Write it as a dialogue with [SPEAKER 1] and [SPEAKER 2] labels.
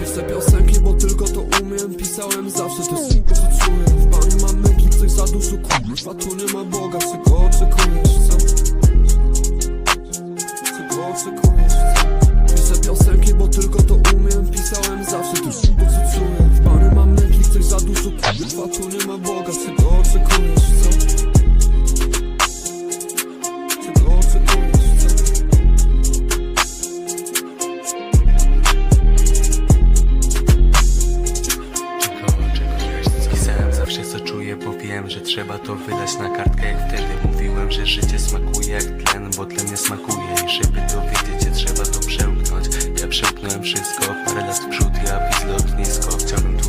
[SPEAKER 1] Piszę piosenki, bo tylko to umiem. Pisałem zawsze to wszystko co czuję. W bani mam męki, coś za dużo kurwa Tu nie ma Boga, czego oczekujesz, co? Czego oczekujesz, co? Piszę piosenki, czuję,
[SPEAKER 2] bo wiem, że trzeba to wydać na kartkę. Jak wtedy mówiłem, że życie smakuje jak tlen, bo tlen nie smakuje. I żeby dowiedzieć się, trzeba to przełknąć. Ja przełknąłem wszystko, parę lat w przód, ja widzę lotnisko Chciałbym